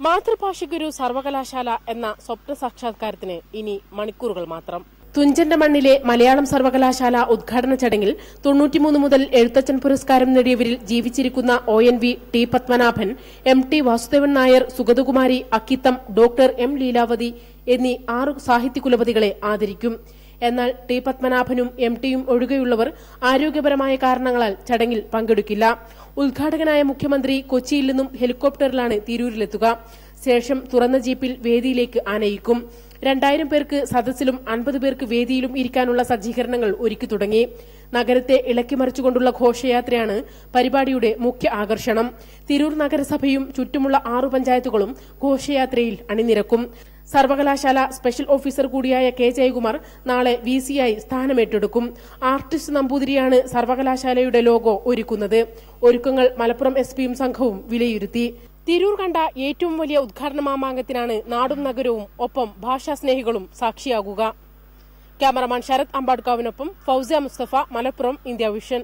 മാതൃഭാഷയ്ക്കൊരു സർവകലാശാല എന്ന സ്വപ്ന സാക്ഷാത്കാരത്തിന് ഇനി മണിക്കൂറുകൾ മാത്രം. തുഞ്ചന്റെ മണ്ണിലെ മലയാളം സർവകലാശാല ഉദ്ഘാടന ചടങ്ങിൽ തൊണ്ണൂറ്റിമൂന്ന് മുതൽ എഴുത്തച്ഛൻ പുരസ്കാരം നേടിയവരിൽ ജീവിച്ചിരിക്കുന്ന O N V T Padmanabhan M T Vasudevan Nair Sugathakumari Akkitham doctor M Leelavathi എന്നീ ആറ് സാഹിത്യകുലപതികളെ ആദരിക്കും. എന്നാൽ ടി പത്മനാഭനും എം ടിയും ഒഴികെയുള്ളവർ ആരോഗ്യപരമായ കാരണങ്ങളാൽ ചടങ്ങിൽ പങ്കെടുക്കില്ല. ഉദ്ഘാടകനായ മുഖ്യമന്ത്രി കൊച്ചിയിൽ നിന്നും ഹെലികോപ്റ്ററിലാണ് തിരൂരിലെത്തുക. ശേഷം തുറന്ന ജീപ്പിൽ വേദിയിലേക്ക് ആനയിക്കും. രണ്ടായിരം പേർക്ക് സദസ്സിലും അൻപത് പേർക്ക് വേദിയിലും ഇരിക്കാനുള്ള സജ്ജീകരണങ്ങൾ ഒരുക്കി തുടങ്ങി. നഗരത്തെ ഇളക്കിമറിച്ചുകൊണ്ടുള്ള ഘോഷയാത്രയാണ് പരിപാടിയുടെ മുഖ്യ ആകർഷണം. തിരൂർ നഗരസഭയും ചുറ്റുമുള്ള ആറു പഞ്ചായത്തുകളും ഘോഷയാത്രയിൽ അണിനിരക്കും. സർവകലാശാല സ്പെഷ്യൽ ഓഫീസർ കൂടിയായ കെ ജയകുമാർ നാളെ വി സിയായി സ്ഥാനമേറ്റെടുക്കും. ആർട്ടിസ്റ്റ് നമ്പൂതിരിയാണ് സർവകലാശാലയുടെ ലോഗോ ഒരുക്കുന്നത്. ഒരുക്കങ്ങൾ മലപ്പുറം എസ് പിയും സംഘവും വിലയിരുത്തി. തിരൂർ കണ്ട ഏറ്റവും വലിയ ഉദ്ഘാടന മാമാങ്കത്തിനാണ് നാടും നഗരവും ഒപ്പം ഭാഷാസ്നേഹികളും സാക്ഷിയാകുക. ക്യാമറമാൻ ശരത് അമ്പാട്കാവിനൊപ്പം ഫൌസിയ മുസ്തഫ മലപ്പുറം ഇന്ത്യ വിഷൻ.